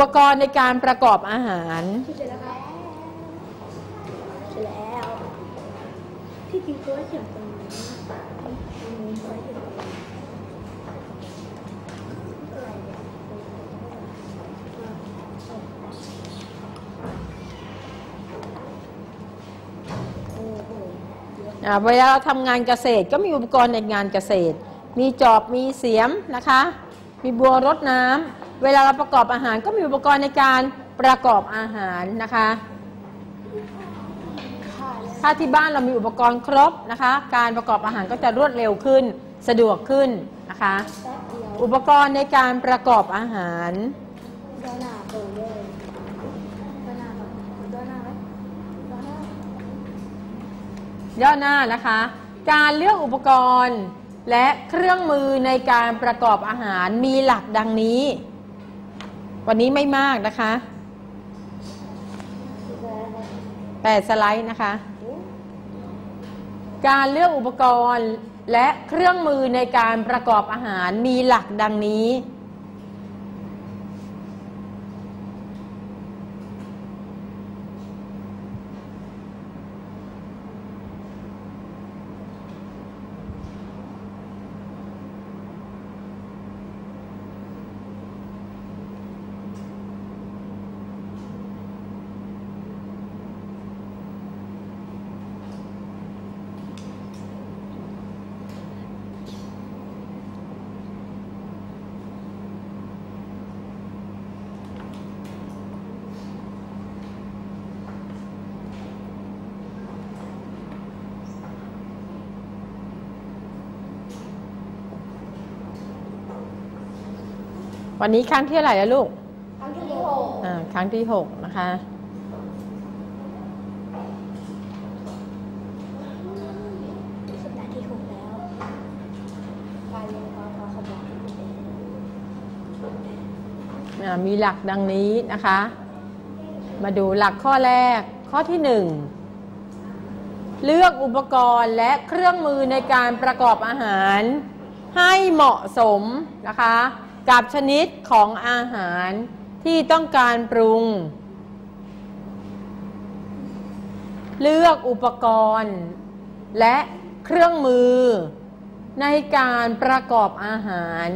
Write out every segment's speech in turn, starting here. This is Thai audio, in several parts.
ปกรณ์ในการประกอบอาหาร เสร็จแล้วครับเสร็จแล้ว ที่จริงตัวเขียนตรงนี้ตรงนี้ตัวเขียนตรงนี้อะไรเนี่ยโอ้โหเยอะอ่าเวลาเราทำงานเกษตรก็มีอุปกรณ์ในงานเกษตร มีจอบมีเสียมนะคะ มีบัวรดน้ำ เวลาเราประกอบอาหารก็มีอุปกรณ์ในการประกอบอาหารนะคะถ้าที่บ้านเรามีอุปกรณ์ครบนะคะ การประกอบอาหารก็จะรวดเร็วขึ้น สะดวกขึ้นนะคะ อุปกรณ์ในการประกอบอาหารย่อหน้านะคะ การเลือกอุปกรณ์และเครื่องมือในการประกอบอาหารมีหลักดังนี้ วันนี้ไม่มากนะคะแปดสไลด์นะคะ การเลือกอุปกรณ์และเครื่องมือในการประกอบอาหารมีหลักดังนี้ วันนี้ครั้งที่เท่าไหร่แล้วลูก ครั้งที่หกอ่า ครั้งที่6นะคะ สัปดาห์ที่หกแล้ว การเรียนกอทขบอ่า มีหลักดังนี้นะคะ มาดูหลักข้อแรก ข้อที่หนึ่ง เลือกอุปกรณ์และเครื่องมือในการประกอบอาหารให้เหมาะสมนะคะ กับชนิดของอาหารที่ต้องการปรุง เลือกอุปกรณ์ และเครื่องมือ ในการประกอบอาหาร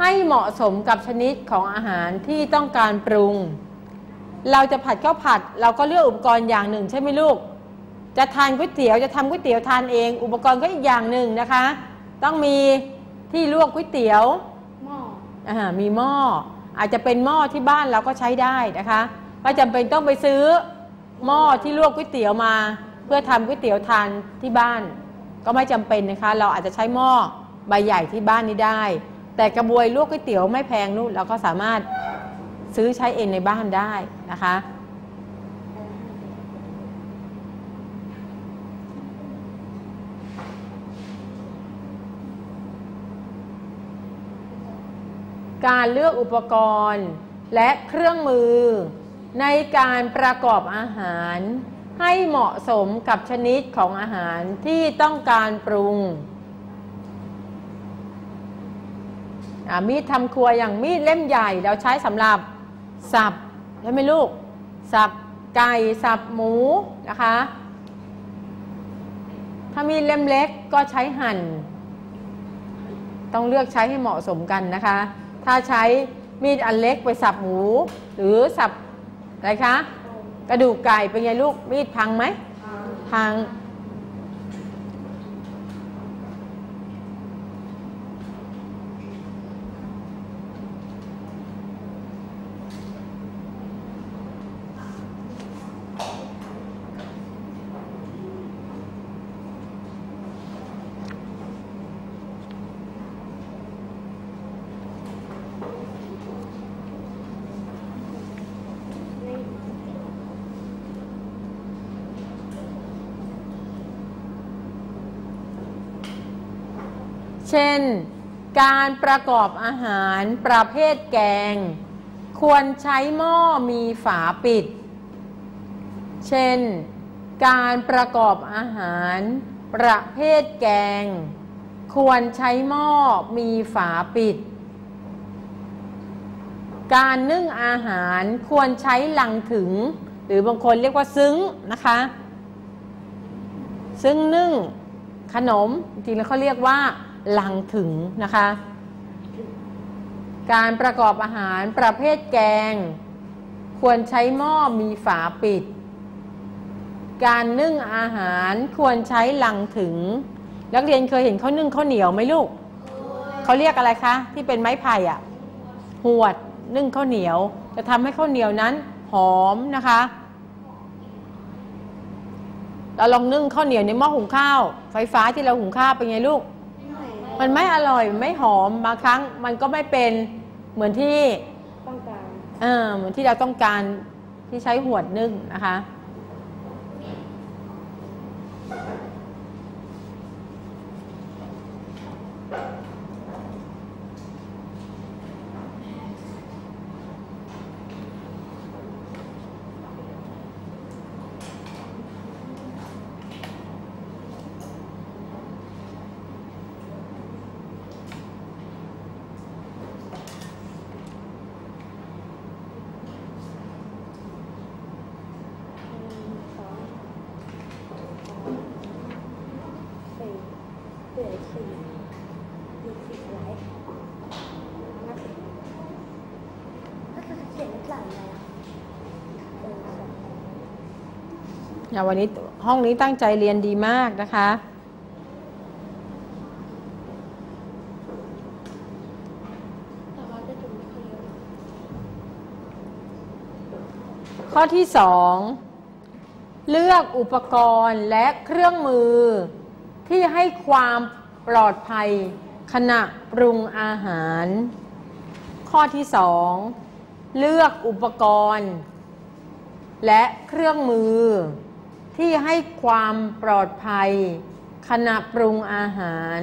ให้เหมาะสมกับชนิดของอาหารที่ต้องการปรุง เราจะผัดข้าวผัด เราก็เลือกอุปกรณ์อย่างหนึ่งใช่ไหมลูก จะทานก๋วยเตี๋ยวจะทำก๋วยเตี๋ยวทานเอง อุปกรณ์ก็อีกอย่างหนึ่งนะคะ ต้องมีที่ลวกก๋วยเตี๋ยว มีหม้ออาจจะเป็นหม้อที่บ้านเราก็ใช้ได้นะคะไม่จำเป็นต้องไปซื้อหม้อที่ลวกก๋วยเตี๋ยวมา เพื่อทำก๋วยเตี๋ยวทานที่บ้าน ก็ไม่จำเป็นนะคะ เราอาจจะใช้หม้อใบใหญ่ที่บ้านนี้ได้ แต่กระบวยลวกก๋วยเตี๋ยวไม่แพงนู่นเราก็สามารถซื้อใช้เองในบ้านได้นะคะ การเลือกอุปกรณ์ และเครื่องมือ ในการประกอบอาหาร ให้เหมาะสมกับชนิดของอาหารที่ต้องการปรุงมีดทำครัวอย่างมีดเล่มใหญ่เราใช้สำหรับสับใช่ไหมลูก สับไก่สับหมูนะคะ ถ้ามีดเล่มเล็กก็ใช้หั่น ต้องเลือกใช้ให้เหมาะสมกันนะคะ ถ้าใช้มีดอันเล็กไปสับหมู หรือสับอะไรคะ กระดูกไก่เป็นไงลูกมีดพังไหมพัง เช่น การประกอบอาหารประเภทแกง ควรใช้หม้อมีฝาปิด เช่น การประกอบอาหาร ประเภทแกง ควรใช้หม้อมีฝาปิด การนึ่งอาหารควรใช้ลังถึง หรือบางคนเรียกว่าซึ้งนะคะซึ่งนึ่งขนมจริงแล้วเขาเรียกว่า ลังถึงนะคะ การประกอบอาหารประเภทแกง ควรใช้หม้อมีฝาปิด การนึ่งอาหารควรใช้ลังถึง นักเรียนเคยเห็นเขาวนึ่งข้าวเหนียวไหมลูกเขาเรียกอะไรคะ ที่เป็นไม้ไผ่อะหวดนึ่งข้าวเหนียว จะทำให้ข้าวเหนียวนั้นหอมนะคะเราลองนึ่งข้าวเหนียวในหม้อหุงข้าว ไฟฟ้าที่เราหุงข้าวเป็นไงลูก มันไม่อร่อยไม่หอมบางครั้งมันก็ไม่เป็นเหมือนที่ต้องการเออเหมือนที่เราต้องการที่ใช้หวดนึ่งนะคะ สองสี่เหลือสี่มีสี่ไรนับก็คือเขียนหลังอะไรอะเออสอง อย่า วันนี้ห้องนี้ตั้งใจเรียนดีมากนะคะ ข้อที่สองเลือกอุปกรณ์และเครื่องมือ ที่ให้ความปลอดภัยขณะปรุงอาหาร ข้อที่สองเลือกอุปกรณ์และเครื่องมือ ที่ให้ความปลอดภัยขณะปรุงอาหาร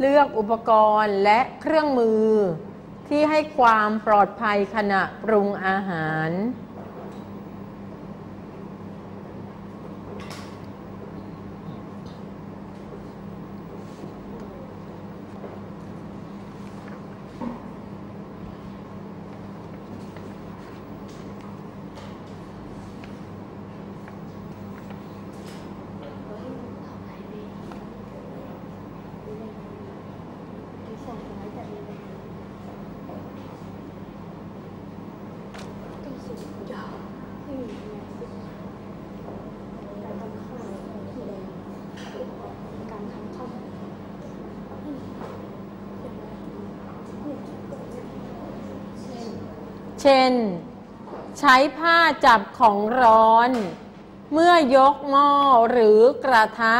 เลือกอุปกรณ์และเครื่องมือ ที่ให้ความปลอดภัยขณะปรุงอาหาร ที่สองร้อยแบบนี้เลยต้องสุดยอดไม่มีอะไรสุดการทำข้าวที่แรงการทำข้าว เช่น ใช้ผ้าจับของร้อน เมื่อยกหม้อหรือกระทะ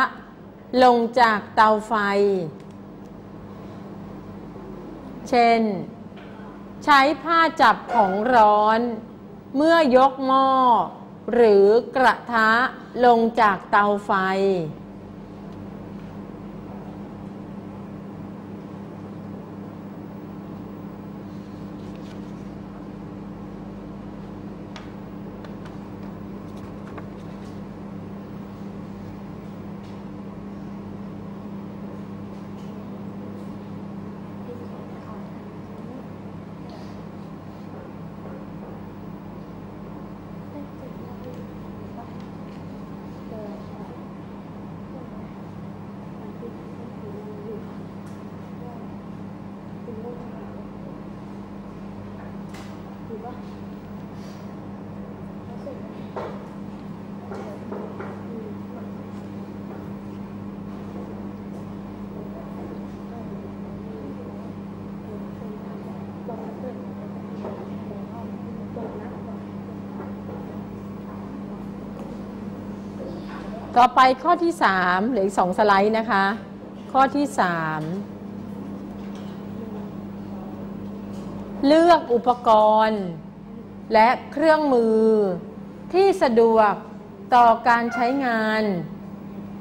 ลงจากเตาไฟ เช่น ใช้ผ้าจับของร้อน เมื่อยกหม้อหรือกระทะลงจากเตาไฟ เต่อไปข้อที่ 3 เหลืออีกสองสไลด์นะคะ ข้อที่ 3 เลือกอุปกรณ์ และเครื่องมือ ที่สะดวกต่อการใช้งาน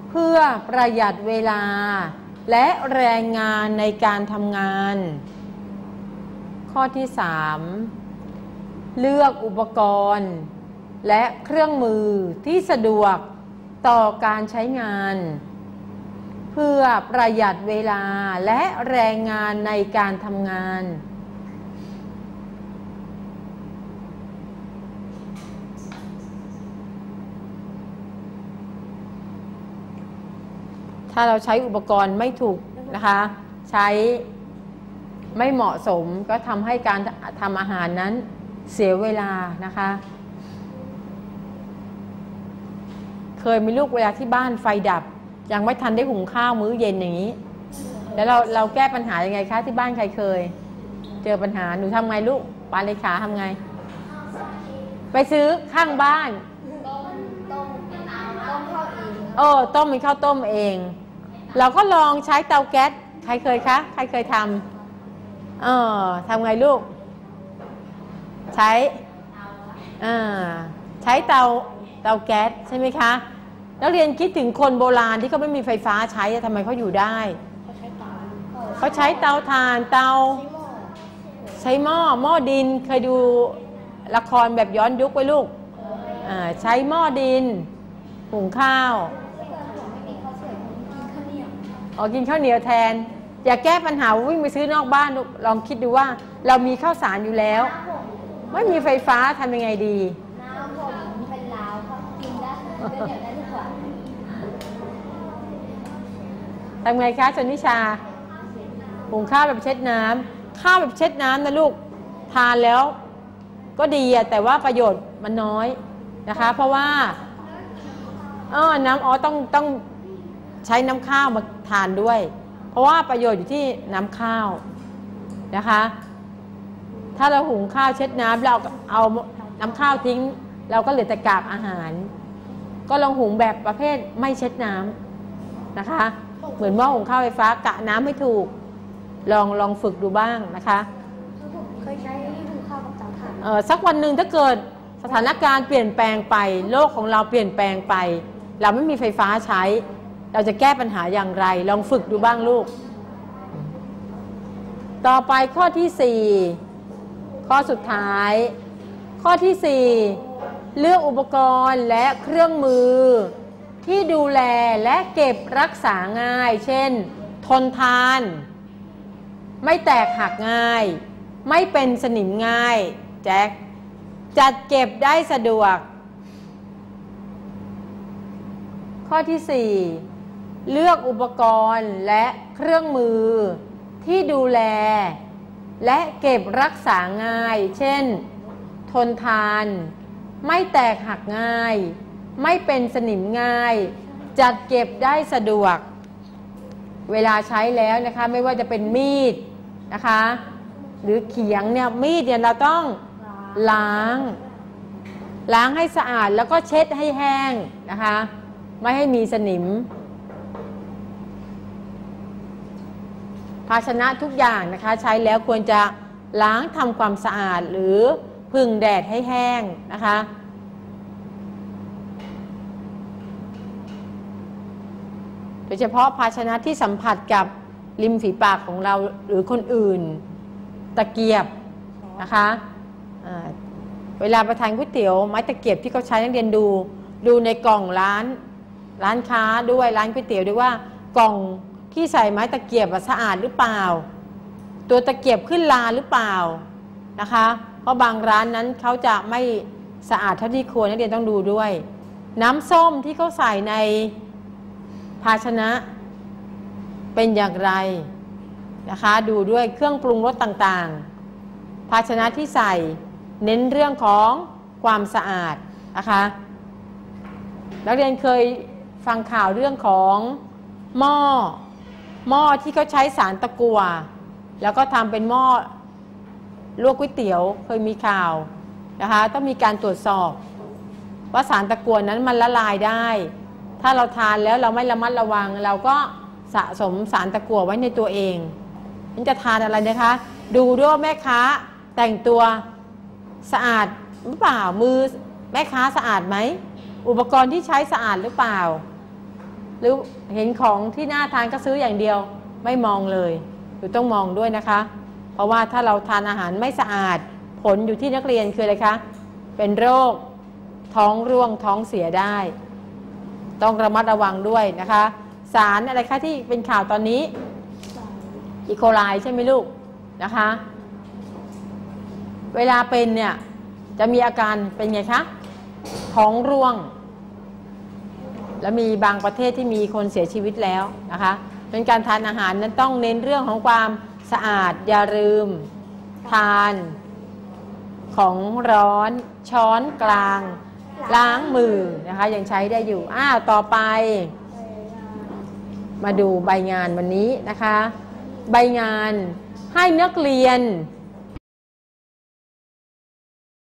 เพื่อประหยัดเวลา และแรงงานในการทำงาน ข้อที่ 3 เลือกอุปกรณ์ และเครื่องมือที่สะดวก ต่อการใช้งาน เพื่อประหยัดเวลาและแรงงานในการทำงาน ถ้าเราใช้อุปกรณ์ไม่ถูกนะคะ ใช้ไม่เหมาะสมก็ทำให้การทำอาหารนั้นเสียเวลานะคะ เคยมีลูกเวลาที่บ้านไฟดับ ยังไม่ทันได้หุงข้าวมื้อเย็นอย่างนี้ แล้วเราเราแก้ปัญหายังไงคะที่บ้านใครเคย เจอปัญหาหนูทำไงลูกปาเลขาทำไง ไปซื้อข้างบ้านต้มต้มต้มข้าวเองเออต้มเป็นข้าวต้มเอง เราก็ลองใช้เตาแก๊สใครเคยคะใครเคยทำเออทำไงลูก ใช้อ่าใช้เตา เตาแก๊สใช่ไหมคะนักเรียนคิดถึงคนโบราณที่เขาไม่มีไฟฟ้าใช้ทำไมเขาอยู่ได้ เขาใช้เตาเขาใช้เตาถ่านเตา ใช้หม้อหม้อดินเคยดูละครแบบย้อนยุคไว้ลูกใช้หม้อดินหุงข้าวถ้าเกิดผมไม่มีข้าวสวยผมกินข้าวเหนียวอ๋อกินข้าวเหนียวแทน อย่าแก้ปัญหาวิ่งไปซื้อนอกบ้านลองคิดดูว่า เรามีข้าวสารอยู่แล้ว ไม่มีไฟฟ้าทำยังไงดี ทำไงคะชนนิชาหุงข้าวแบบเช็ดน้ำข้าวแบบเช็ดน้ำนะลูกทานแล้ว ก็ดีอะแต่ว่าประโยชน์มันน้อยนะคะ เพราะว่าเออน้ำอ๋อต้องต้องใช้น้ำข้าวมาทานด้วย เพราะว่าประโยชน์อยู่ที่น้ำข้าวนะคะ ถ้าเราหุงข้าวเช็ดน้ำเราเอาน้ำข้าวทิ้ง เราก็เหลือแต่กากอาหาร ก็ลองหุงแบบประเภทไม่เช็ดน้ำนะคะ เหมือนหม้อหุงข้าวไฟฟ้ากะน้ำให้ถูก ลองลองฝึกดูบ้างนะคะผมเคยใช้หุงข้าวกับเตาถ่านเอ่อสักวันหนึ่งถ้าเกิดสถานการณ์เปลี่ยนแปลงไป โลกของเราเปลี่ยนแปลงไป เราไม่มีไฟฟ้าใช้ เราจะแก้ปัญหาอย่างไร ลองฝึกดูบ้างลูก ต่อไปข้อที่ 4 ข้อสุดท้าย ข้อที่ 4 เลือกอุปกรณ์และเครื่องมือ ที่ดูแลและเก็บรักษาง่าย เช่น ทนทาน ไม่แตกหักง่าย ไม่เป็นสนิมง่าย แจ็คจัดเก็บได้สะดวก ข้อที่ 4 เลือกอุปกรณ์และเครื่องมือ ที่ดูแล และเก็บรักษาง่าย เช่น ทนทาน ไม่แตกหักง่าย ไม่เป็นสนิมง่าย จัดเก็บได้สะดวก เวลาใช้แล้วนะคะไม่ว่าจะเป็นมีดนะคะ หรือเขียงเนี่ยมีดเนี่ยเราต้องล้าง ล้างให้สะอาดแล้วก็เช็ดให้แห้งนะคะ ไม่ให้มีสนิม ภาชนะทุกอย่างนะคะใช้แล้วควรจะล้างทำความสะอาดหรือ พึ่งแดดให้แห้งนะคะ โดยเฉพาะภาชนะที่สัมผัสกับริมฝีปากของเราหรือคนอื่น ตะเกียบนะคะเวลาไปทานก๋วยเตี๋ยวไม้ตะเกียบที่เขาใช้นักเรียนดู ดูในกล่องร้าน ร้านค้าด้วยร้านก๋วยเตี๋ยวด้วยว่ากล่องที่ใส่ไม้ตะเกียบสะอาดหรือเปล่า ตัวตะเกียบขึ้นลาหรือเปล่านะคะ ราะบางร้านนั้นเขาจะไม่สะอาดเท่าที่ควรนักเรียนต้องดูด้วย น้ำส้มที่เขาใส่ในภาชนะเป็นอย่างไรนะคะดูด้วยเครื่องปรุงรสต่างๆ ภาชนะที่ใส่เน้นเรื่องของความสะอาดนะคะนักเรียนเคยฟังข่าวเรื่องของหม้อหม้อที่เขาใช้สารตะกัวแล้วก็ทำเป็นหม้อ ลวกก๋วยเตี๋ยวเคยมีข่าวนะคะต้องมีการตรวจสอบ ว่าสารตะกัวนั้นมันละลายได้ ถ้าเราทานแล้วเราไม่ระมัดระวัง เราก็สะสมสารตะกั่วไว้ในตัวเองมันจะทานอะไรนะคะ ดูด้วยว่าแม่ค้าแต่งตัวสะอาดหรือเปล่ามือแม่ค้าสะอาดไหมอุปกรณ์ที่ใช้สะอาดหรือเปล่า หรือเห็นของที่น่าทานก็ซื้ออย่างเดียวไม่มองเลยหรือต้องมองด้วยนะคะ ราะว่าถ้าเราทานอาหารไม่สะอาด ผลอยู่ที่นักเรียนคืออะไรคะ เป็นโรคท้องร่วงท้องเสียได้ ต้องระมัดระวังด้วยนะคะ สารอะไรคะที่เป็นข่าวตอนนี้อีโคไลใช่ไหมลูกนะคะ เวลาเป็นเนี่ยจะมีอาการเป็นไงคะ ท้องร่วง และมีบางประเทศที่มีคนเสียชีวิตแล้วนะคะเป็นการทานอาหารนั้นต้องเน้นเรื่องของความ สะอาดอย่าลืม ทาน ของร้อนช้อนกลาง ล้างมือนะคะ ยังใช้ได้อยู่ อ้าวต่อไป มาดูใบงานวันนี้นะคะ ใบงานให้นักเรียน